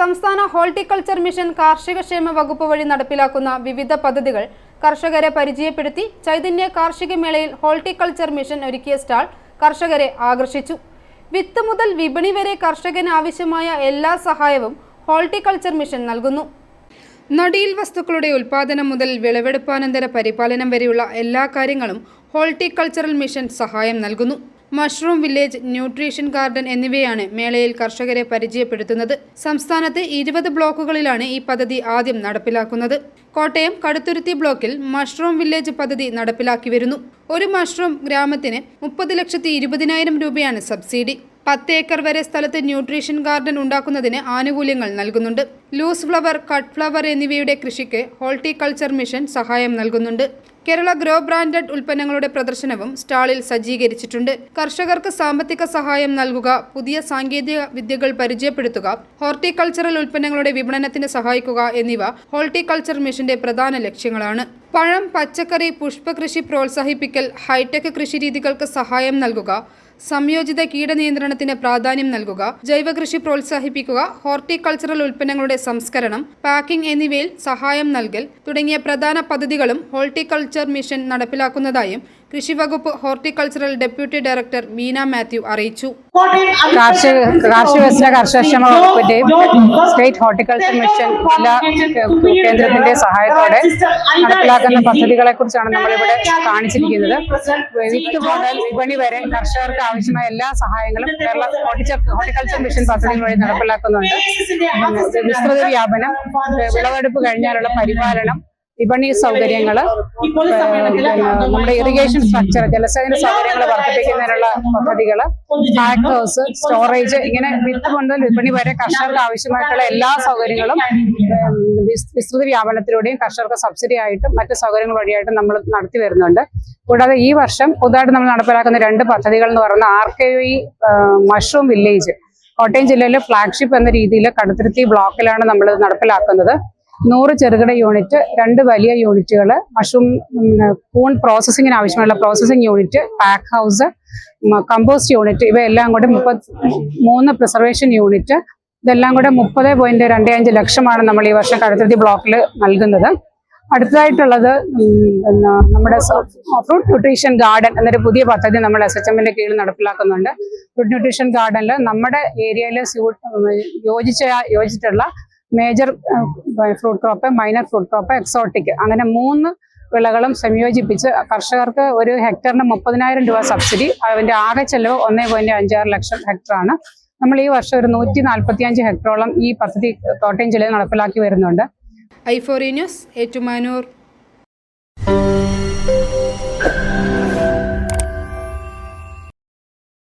സംസ്ഥാന horticulture mission കാർഷിക ക്ഷേമ വകുപ്പ് വഴി നടപ്പിലാക്കുന്ന വിവിധ പദ്ധതികൾ കർഷകരെ പരിചയപ്പെടുത്തി ചൈതന്യ കാർഷിക മേളയിൽ ഹോർട്ടിക്കൾച്ചർ മിഷൻ ഒരുക്കിയ സ്റ്റാൾ കർഷകരെ ആകർഷിച്ചു. വിത്ത് മുതൽ വിപണി വരെ കർഷകന് ആവശ്യമായ എല്ലാ സഹായവും ഹോർട്ടിക്കൾച്ചർ മിഷൻ നൽകുന്നു. നടിയിൽ വസ്തുക്കളുടെ ഉൽപാദനം മുതൽ വിളവെടുപ്പാനന്തര പരിപാലനം വരെയുള്ള എല്ലാ കാര്യങ്ങളും ഹോർട്ടിക്കൾച്ചറൽ മിഷൻ സഹായം നൽകുന്നു. മഷ്റൂം വില്ലേജ് ന്യൂട്രീഷൻ ഗാർഡൻ എന്നിവയാണ് മേളയിൽ കർഷകരെ പരിചയപ്പെടുത്തുന്നത്. സംസ്ഥാനത്ത് ഇരുപത് ബ്ലോക്കുകളിലാണ് ഈ പദ്ധതി ആദ്യം നടപ്പിലാക്കുന്നത്. കോട്ടയം കടുത്തുരുത്തി ബ്ലോക്കിൽ മഷ്റൂം വില്ലേജ് പദ്ധതി നടപ്പിലാക്കി വരുന്നു. ഒരു മഷ്റൂം ഗ്രാമത്തിന് മുപ്പത് ലക്ഷത്തി ഇരുപതിനായിരം രൂപയാണ് സബ്സിഡി. പത്ത് ഏക്കർ വരെ സ്ഥലത്ത് ന്യൂട്രീഷൻ ഗാർഡൻ ഉണ്ടാക്കുന്നതിന് ആനുകൂല്യങ്ങൾ നൽകുന്നുണ്ട്. ലൂസ് ഫ്ലവർ കട്ട് ഫ്ലവർ എന്നിവയുടെ കൃഷിക്ക് ഹോർട്ടിക്കൾച്ചർ മിഷൻ സഹായം നൽകുന്നുണ്ട്. കേരള ഗ്രോ ബ്രാൻഡഡ് ഉൽപ്പന്നങ്ങളുടെ പ്രദർശനവും സ്റ്റാളിൽ സജ്ജീകരിച്ചിട്ടുണ്ട്. കർഷകർക്ക് സാമ്പത്തിക സഹായം നൽകുക പുതിയ സാങ്കേതിക വിദ്യകൾ പരിചയപ്പെടുത്തുക ഹോർട്ടിക്കൾച്ചറൽ ഉൽപ്പന്നങ്ങളുടെ വിപണനത്തിന് സഹായിക്കുക എന്നിവ ഹോർട്ടിക്കൾച്ചർ മിഷന്റെ പ്രധാന ലക്ഷ്യങ്ങളാണ്. പഴം പച്ചക്കറി പുഷ്പകൃഷി പ്രോത്സാഹിപ്പിക്കൽ ഹൈടെക് കൃഷിരീതികൾക്ക് സഹായം നൽകുക സംയോജിത കീടനിയന്ത്രണത്തിന് പ്രാധാന്യം നൽകുക ജൈവകൃഷി പ്രോത്സാഹിപ്പിക്കുക ഹോർട്ടിക്കൾച്ചറൽ ഉൽപ്പന്നങ്ങളുടെ സംസ്കരണം പാക്കിംഗ് എന്നിവയിൽ സഹായം നൽകൽ തുടങ്ങിയ പ്രധാന പദ്ധതികളും ഹോർട്ടിക്കൾച്ചർ മിഷൻ നടപ്പിലാക്കുന്നതായും കൃഷിവകുപ്പ് horticultural deputy director Meena Mathew അറിയിച്ചു. കാർഷിക കാർഷിക വികസന കർഷകക്ഷേമ വകുപ്പിന്റെയും സ്റ്റേറ്റ് ഹോർട്ടിക്കൾച്ചർ മിഷൻ ജില്ലാ കേന്ദ്രത്തിന്റെ സഹായത്തോടെ നടപ്പിലാക്കുന്ന പദ്ധതികളെ കുറിച്ചാണ് നമ്മളിവിടെ കാണിച്ചിരിക്കുന്നത്. വിത്ത് മുതൽ വിപണി വരെ കർഷകർക്ക് ആവശ്യമായ എല്ലാ സഹായങ്ങളും കേരള ഹോർട്ടിക്കൾച്ചർ മിഷൻ പദ്ധതി വഴി നടപ്പിലാക്കുന്നുണ്ട്. വിസ്തൃത വ്യാപനം വിളവെടുപ്പ് കഴിഞ്ഞാലുള്ള പരിപാലനം വിപണി സൗകര്യങ്ങൾ നമ്മുടെ ഇറിഗേഷൻ സ്ട്രക്ചർ ജലസേചന സൗകര്യങ്ങൾ വർദ്ധിപ്പിക്കുന്നതിനുള്ള പദ്ധതികൾ പാക്ക് ഹൗസ് സ്റ്റോറേജ് ഇങ്ങനെ വിത്ത് മുതൽ വിപണി വരെ കർഷകർക്ക് ആവശ്യമായിട്ടുള്ള എല്ലാ സൗകര്യങ്ങളും വിസ്തൃത വ്യാപനത്തിലൂടെയും കർഷകർക്ക് സബ്സിഡി ആയിട്ടും മറ്റ് സൗകര്യങ്ങൾ വഴിയായിട്ടും നമ്മൾ നടത്തി വരുന്നുണ്ട്. കൂടാതെ ഈ വർഷം പുതുതായിട്ട് നമ്മൾ നടപ്പിലാക്കുന്ന രണ്ട് പദ്ധതികൾ എന്ന് പറയുന്ന R K V mushroom village. Kottayam ജില്ലയിലെ ഫ്ലാഗ്ഷിപ്പ് എന്ന രീതിയിൽ കടുത്തുരുത്തി ബ്ലോക്കിലാണ് നമ്മൾ നടപ്പിലാക്കുന്നത്. നൂറ് ചെറുകിട യൂണിറ്റ് രണ്ട് വലിയ യൂണിറ്റുകൾ മഷ്റൂം കൂൺ പ്രോസസ്സിങ്ങിന് ആവശ്യമുള്ള processing unit pack house compost unit ഇവയെല്ലാം കൂടെ മുപ്പത് മൂന്ന് പ്രിസർവേഷൻ യൂണിറ്റ് ഇതെല്ലാം കൂടെ മുപ്പത് പോയിന്റ് രണ്ട് അഞ്ച് ലക്ഷമാണ് നമ്മൾ ഈ വർഷം കടുത്തുരുത്തി ബ്ലോക്കിൽ നൽകുന്നത്. അടുത്തതായിട്ടുള്ളത് നമ്മുടെ ഫ്രൂട്ട് ന്യൂട്രീഷൻ ഗാർഡൻ എന്നൊരു പുതിയ പദ്ധതി നമ്മൾ എസ് എച്ച് എമ്മിന്റെ കീഴിൽ നടപ്പിലാക്കുന്നുണ്ട്. ഫ്രൂട്ട് ന്യൂട്രീഷൻ ഗാർഡനിൽ നമ്മുടെ ഏരിയയിൽ യോജിച്ച യോജിച്ചിട്ടുള്ള major fruit crop minor fruit crop exotic അങ്ങനെ മൂന്ന് വിളകളും സംയോജിപ്പിച്ച് കർഷകർക്ക് ഒരു ഹെക്ടറിന് മുപ്പതിനായിരം രൂപ സബ്സിഡി. അതിന്റെ ആകെ ചെലവ് ഒന്നേ പോയിന്റ് അഞ്ചാറ് ലക്ഷം ഹെക്ടറാണ് നമ്മൾ ഈ വർഷം ഒരു നൂറ്റി നാൽപ്പത്തി അഞ്ച് ഹെക്ടറോളം ഈ പദ്ധതി കോട്ടയം ജില്ലയിൽ നടപ്പിലാക്കി വരുന്നുണ്ട്. I four news Ettumanoor.